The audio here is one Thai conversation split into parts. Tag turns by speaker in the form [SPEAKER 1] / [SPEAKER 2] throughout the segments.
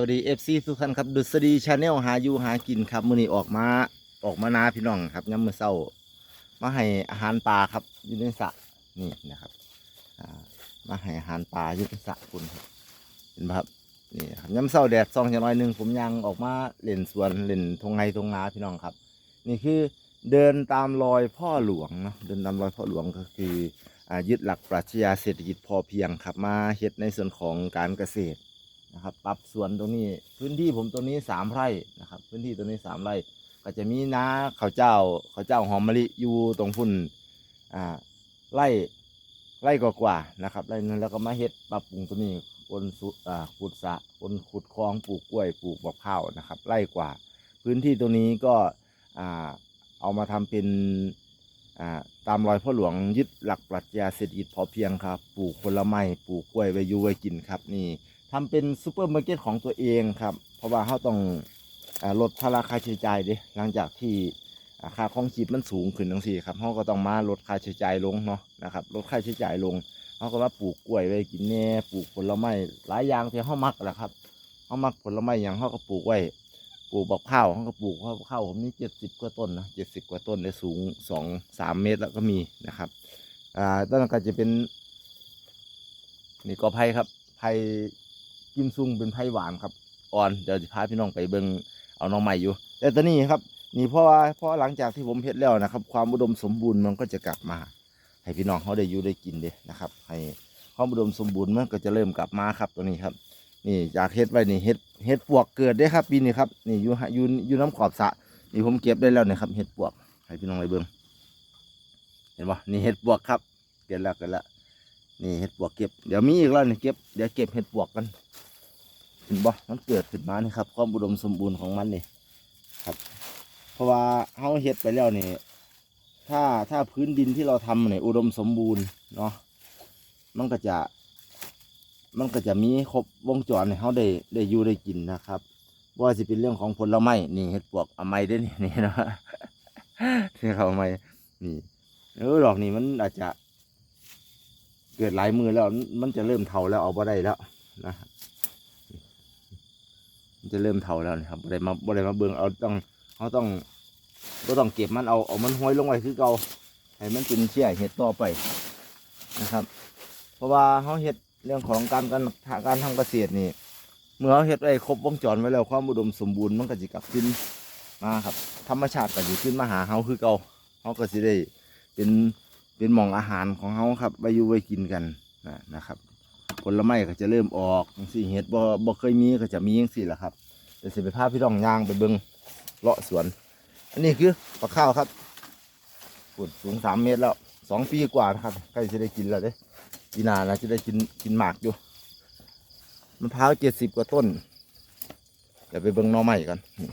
[SPEAKER 1] วัสดีเอฟซีทุกท่านครับดุษฎีชาแนลหาอยู่หากินครับมื้อนี้ออกมาออกมานาพี่น้องครับย้ำมือเช้า มาให้อาหารปลาครับอยู่ในสระนี่นะครับมาให้อาหารปลาอยู่ในสระคุณครับเห็นไหมครับนี่ครับย้ำเช้าแดดซองจะน้อยหนึ่งผมยังออกมาเล่นสวนเล่นทงไงทงนาพี่น้องครับ นี่คือเดินตามรอยพ่อหลวงเนาะเดินตามรอยพ่อหลวงก็คืออยึดหลักปรัชญาเศรษฐกิจพอเพียงครับ มาเฮ็ดในส่วนของการเกษตร นะครับ ปรับสวนตรงนี้ พื้นที่ผมตรงนี้สามไร่นะครับ พื้นที่ตรงนี้สามไร่ ก็จะมีนาข้าวเจ้าข้าวเจ้าหอมมะลิอยู่ตรงพุ่นอ่าไร่ไร่กว่าๆนะครับไร่นั้นแล้วก็มาเฮ็ดปรับปรุงตัวนี้คนสุอ่าขุดสะคนขุดคลองปลูกกล้วยปลูกมะพร้าวนะครับ ไร่กว่า พื้นที่ตรงนี้ก็อ่าเอามาทำเป็นตามรอยพ่อหลวงยึดหลักปรัชญาเศรษฐกิจพอเพียงครับ ปลูกผลไม้ปลูกกล้วยไว้อยู่ไว้กินครับนี่ ทำเป็นซูเปอร์มาร์เก็ตของตัวเองครับ เพราะว่าเขาต้องอลดภาระค่าใช้จ่ายดิหลังจากที่อ่าค่าครองชีพมันสูงขึ้นทั้งสี่ครับเขาก็ต้องมาลดค่าใช้จ่ายลงเนาะนะครับลดค่าใช้จ่ายลงเขาก็มาปลูกกล้วยไว้กินแน่ปลูกผลไม้หลายอย่างที่เขามักแหละครับเขามักผลไม้อย่างเขาก็ปลูกไว้ปลูกบักข้าวเขาก็ปลูกข้าวผมนี่เจ็ดสิบกว่าต้นนะเจ็ดสิบกว่าต้นได้สูงสองสามเมตรแล้วก็มีนะครับอ่าต้นนั้นก็จะเป็นนี่ก็ไผ่ครับไผ่ กิมซุงเป็นไผ่หวานครับอ่อนเดี๋ยวจะพาพี่น้องไปเบิ่งเอาน้องใหม่อยู่ แต่ตอนนี้ครับนี่เพราะว่าเพราะหลังจากที่ผมเฮ็ดแล้วนะครับ ความอุดมสมบูรณ์มันก็จะกลับมา ให้พี่น้องเขาได้อยู่ได้กินเด้นะครับ ให้ความอุดมสมบูรณ์มันก็จะเริ่มกลับมาครับตัวนี้ครับ นี่จากเฮ็ดไว้นี่เฮ็ดเฮ็ดปวกเกิดได้ครับปีนี้ครับนี่อยู่อยู่อยู่น้ำขอบสะนี่ผมเก็บได้แล้วนะครับเฮ็ดปวกให้พี่น้องไปเบิ่งเห็นปะนี่เฮ็ดปวกครับเกิดแล้วเกิดแล้ว นี่เฮ็ดปวกเก็บ เดี๋ยวมีอีกแล้วนี่เก็บ เดี๋ยวเก็บเฮ็ดปวกกันเห็นบ่มันเกิดขึ้นมานี่ครับความอุดมสมบูรณ์ของมันนี่ครับ เพราะว่าเฮาเฮ็ดไปแล้วนี่ถ้าถ้าพื้นดินที่เราทำเนี่ยอุดมสมบูรณ์เนาะมันก็จะ มันก็จะมีครบวงจรให้เฮาได้ได้อยู่ได้กินนะครับว่าสิเป็นเรื่องของผลไม้นี่เฮ็ดปวกเอาไม้ได้อนี่นี่นะนี่เขาเอาไม้นี่เออดอกนี่มันอาจจะ เกิดหลายมือแล้ว มันจะเริ่มเทาแล้วเอาบ่ได้แล้วนะมันจะเริ่มเถาแล้วนะครับบ่ได้มาบ่ได้มาเบิ่งเอาต้องเขาต้องก็ต้องเก็บมันเอาเอามันห้อยลงไว้คือเก่าให้มันเป็นเชี่ยเห็ดต่อไปนะครับ เพราะว่าเขาเห็ดเรื่องของการการการทำเกษตรนี่เมื่อเขาเห็ดไว้ครบวงจรไว้แล้วความอุดมสมบูรณ์มันก็จะกลับขึ้นมาครับ ธรรมชาติก็จะขึ้นมาหาเขาคือเก่าเขาก็สิได้เป็น เป็นหม่องอาหารของเขาครับไปอยู่ไว้กินกันนะนะครับผลไม้ก็จะเริ่มออกจังซี่เห็ดบ่บ่เคยมีก็จะมีจังซี่แหละครับเดี๋ยวสิไปพาพี่น้องย่างไปเบิ่งเลาะสวน อันนี้คือปลาข้าวครับปลูกสูงสามเมตรแล้วสองปีกว่านะครับใกล้จะได้กินแล้วเด้ปีหน้านะจะได้กินกินหมากอยู่มะพร้าวเจ็ดสิบกว่าต้นเดี๋ยวไปเบิ่งหน่อใหม่กันนี่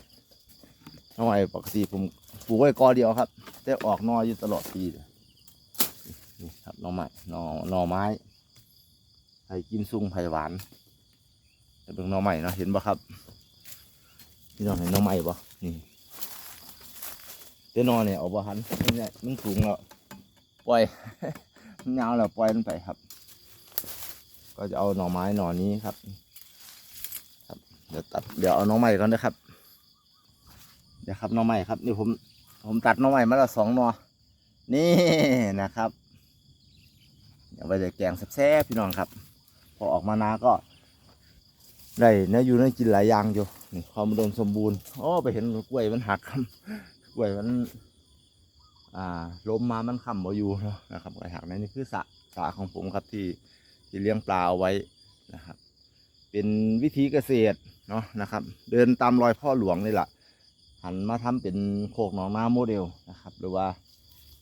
[SPEAKER 1] หน่อใหม่ปกติผมปลูกไว้กอเดียวครับ แต่ออกหน่ออยู่ตลอดปีเลย นี่ครับหน่อใหม่หน่อหน่อไม้ไผ่กิมซุงไผ่หวานจะเป็นหน้องใหม่เนาะเห็นปะครับพี่น้องเห็นหน้องใหม่ปะนี่เต้นอนเนี่ยเอาปะหันมันเนี่ยมันสูงแล้วปล่อยมันยาวแล้วปล่อยมันไปครับ ก็จะเอาหน่อไม้หน่อนี้ครับ ครับ เดี๋ยวตัดเดี๋ยวเอาหน้องใหม่ก่อนนะครับ เดี๋ยวครับหน้องใหม่ครับ นี่ผม ผมตัดหน้องใหม่มาแล้วสองหน่อนี่นะครับ เดี๋ยวไปจะแกงแซ่บๆพี่น้องครับ พอออกมานาก็ ได้เนื้ออยู่เนื้อกินหลายอย่างอยู่นี่ความอุดมสมบูรณ์โอ้ไปเห็นกล้วยมันหักครับกล้วยมัน อ่าล้มมามันค้ำบ่อยู่นะนะครับกล้วยหักนั่นนี่คือสระสระของผมครับที่ที่เลี้ยงปลาเอาไว้นะครับ เป็นวิธีเกษตรเนาะนะครับ เดินตามรอยพ่อหลวงนี่แหละหันมาทำเป็นโคกหนองนาโมเดลนะครับ หรือว่า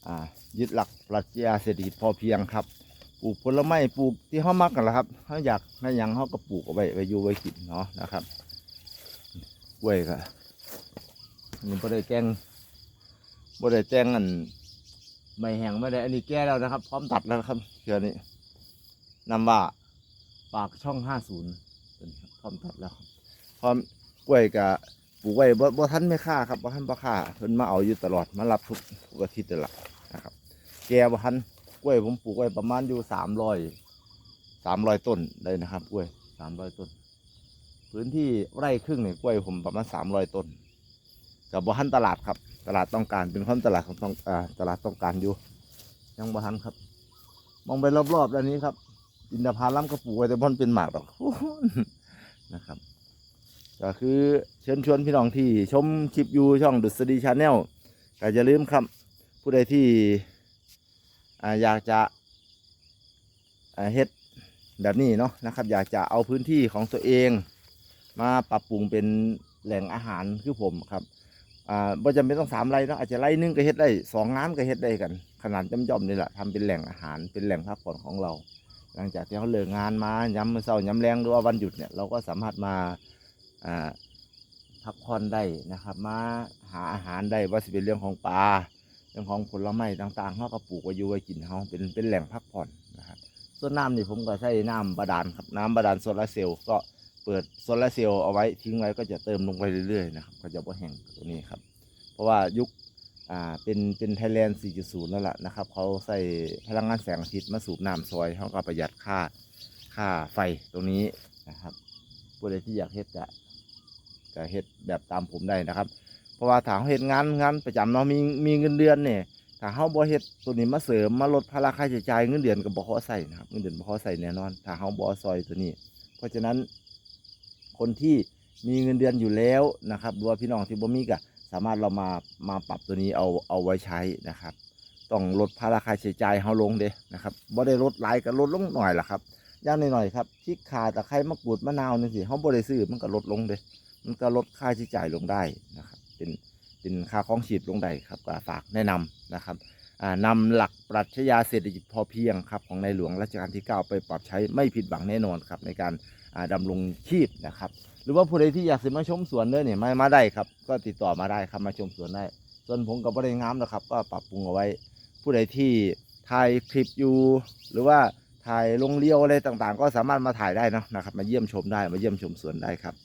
[SPEAKER 1] อ่ายึดหลักปรัชญาเศรษฐกิจพอเพียงครับ ปลูกผลไม้ปลูกที่เขามักกันหละครับเขาอยากในยังเขาก็ปลูกเอาไว้ไว้อยู่ไว้กินเนาะนะครับกล้วยก็มันบ่ได้แกงบ่ได้แจ้งอันใบแห้งไม่ได้ อันนี้แก่แล้วนะครับ พร้อมตัดแล้วครับเชือนี้นำว่าปากช่องห้าศูนย์พร้อมตัดแล้วพร้อมกล้วยกับปลูกไว้บ่บ่ทันไม่ค่าครับบ่ทันบ่ค่าเพิ่นมาเอาอยู่ตลอดมารับทุกทุกอาทิตย์เลยล่ะนะครับ แก่บ่ทัน กล้วยผมปลูกไว้ประมาณอยู่สามร้อยสามร้อยต้นได้นะครับกล้วยสามร้อยต้น พื้นที่ไร่ครึ่งเนี่ยกล้วยผมประมาณสามร้อยต้นกับบ่ทันตลาดครับ ตลาดต้องการเป็นคนตลาดของต้องอตลาดต้องการอยู่ ยังบ่ทันครับ มองไปรอบๆด้านนี้ครับ อินทผลัมก็ปลูกไว้แต่บอนเป็นหมากดอกนะครับก็คือเชิญชวนพี่น้องที่ชมคลิปอยู่ช่องดุษฎีชาแนลก็อย่าลืมครับ ผู้ใดที่ อยากจะเฮ็ดแบบนี้เนาะนะครับ อยากจะเอาพื้นที่ของตัวเอง มาปรับปรุงเป็นแหล่งอาหารคือผมครับอ่าบ่จำเป็นต้องสามไร่เนาะอาจจะไร่หนึงก็เฮ็ดได้สองงานก็เฮ็ดได้กัน ขนาดย่อมๆนี่แหละทำเป็นแหล่งอาหารเป็นแหล่งพักผ่อนของเรา หลังจากที่เขาเลิกงานมาย้ำมื้อเช้าย้ำแรงหรือว่าวันหยุดเนี่ยเราก็สามารถมาอ่าพักผ่อนได้นะครับ มาหาอาหารได้ว่าสิเป็นเรื่องของปลา เรื่องของผลไม้ต่างๆเขาก็ปลูกไว้อยู่ไว้กินเขาเป็นเป็นแหล่งพักผ่อนนะครับส่วนน้ำนี่ผมก็ใช้น้ำบาดาลครับน้ำบาดาลโซลาร์เซลล์ก็เปิดโซลาร์เซลล์เอาไว้ทิ้งไว้ก็จะเติมลงไปเรื่อยๆนะครับก็จะบ่แห้งตัวนี้ครับ เพราะว่ายุคอ่าเป็นเป็นไทยแลนด์ 4.0 แล้วล่ะนะครับเขาใส่พลังงานแสงอาทิตย์มาสูบน้ำซอยเขาก็ประหยัดค่าค่าไฟตรงนี้นะครับผู้ใดที่อยากเฮ็ดจะจะเฮ็ดแบบตามผมได้นะครับ ราะว่าถ้าเขาเฮ็ดงานงานประจำเนาะมีมีเงินเดือนเนี่ยถ้าเขาบ่เฮ็ดตัวนี้มาเสริมมาลดภาระค่าใช้จ่ายเงินเดือนก็บ่พอใส่นะครับเงินเดือนบ่พอใส่แน่นอน ถ้าเขาบ่ซอยตัวนี้ เพราะฉะนั้น คนที่มีเงินเดือนอยู่แล้วนะครับหรือว่าพี่น้องที่บ่มีก็สามารถเรามามาปรับตัวนี้เอาเอาไว้ใช้นะครับต้องลดภาระค่าใช้จ่ายเขาลงเด้นะครับบ่ได้ลดหลายก็ลดลงหน่อยล่ะครับย่างหน่อยๆครับพริกข่าตะไคร้มะกรูดมะนาวนี่สิเขาบ่ได้ซื้อมันก็ลดลงเด้มันก็ลดค่าใช้จ่ายลงได้นะครับ เป็นเป็นค่าของชีพลงได้ครับก็ฝากแนะนำนะครับอ่านำหลักปรัชญาเศรษฐกิจพอเพียงครับของในหลวงรัชกาลที่ 9 ไปปรับใช้ไม่ผิดหวังแน่นอนครับในการอ่าดำรงชีพนะครับ หรือว่าผู้ใดที่อยากจะมาชมสวนเด้อเนี่ยมามาได้ครับ ก็ติดต่อมาได้ครับมาชมสวนได้ส่วนผมกับบริงามนะครับ ก็ปรับปรุงเอาไว้ ผู้ใดที่ถ่ายคลิปอยู่ หรือว่าถ่ายลงเลี้ยวอะไรต่างๆ ก็สามารถมาถ่ายได้นะนะครับ มาเยี่ยมชมได้มาเยี่ยมชมสวนได้ครับ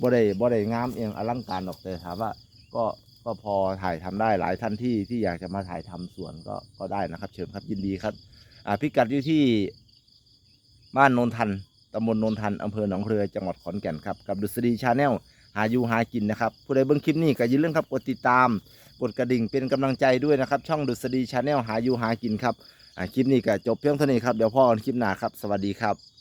[SPEAKER 1] บ่ได้บ่ได้งามเองอลังการหรอกแต่ถามว่า ก็ก็พอถ่ายทำได้หลายท่านที่ที่อยากจะมาถ่ายทำสวนก็ก็ได้นะครับ เชิญครับยินดีครับอ่าพิกัดอยู่ที่บ้านโนนทันตำบลโนนทันอำเภอหนองเรือจังหวัดขอนแก่นครับกับดุษฎีชาแนลหาอยู่หากินนะครับผู้ใดเบิ่งคลิปนี้ก็อย่าลืมครับกดติดตามกดกระดิ่งเป็นกำลังใจด้วยนะครับ ช่องดุษฎีชาแนลหาอยู่หากินครับคลิปนี้ก็จบเพียงเท่านี้ครับเดี๋ยวพ่อกันคลิปหน้าครับ สวัสดีครับ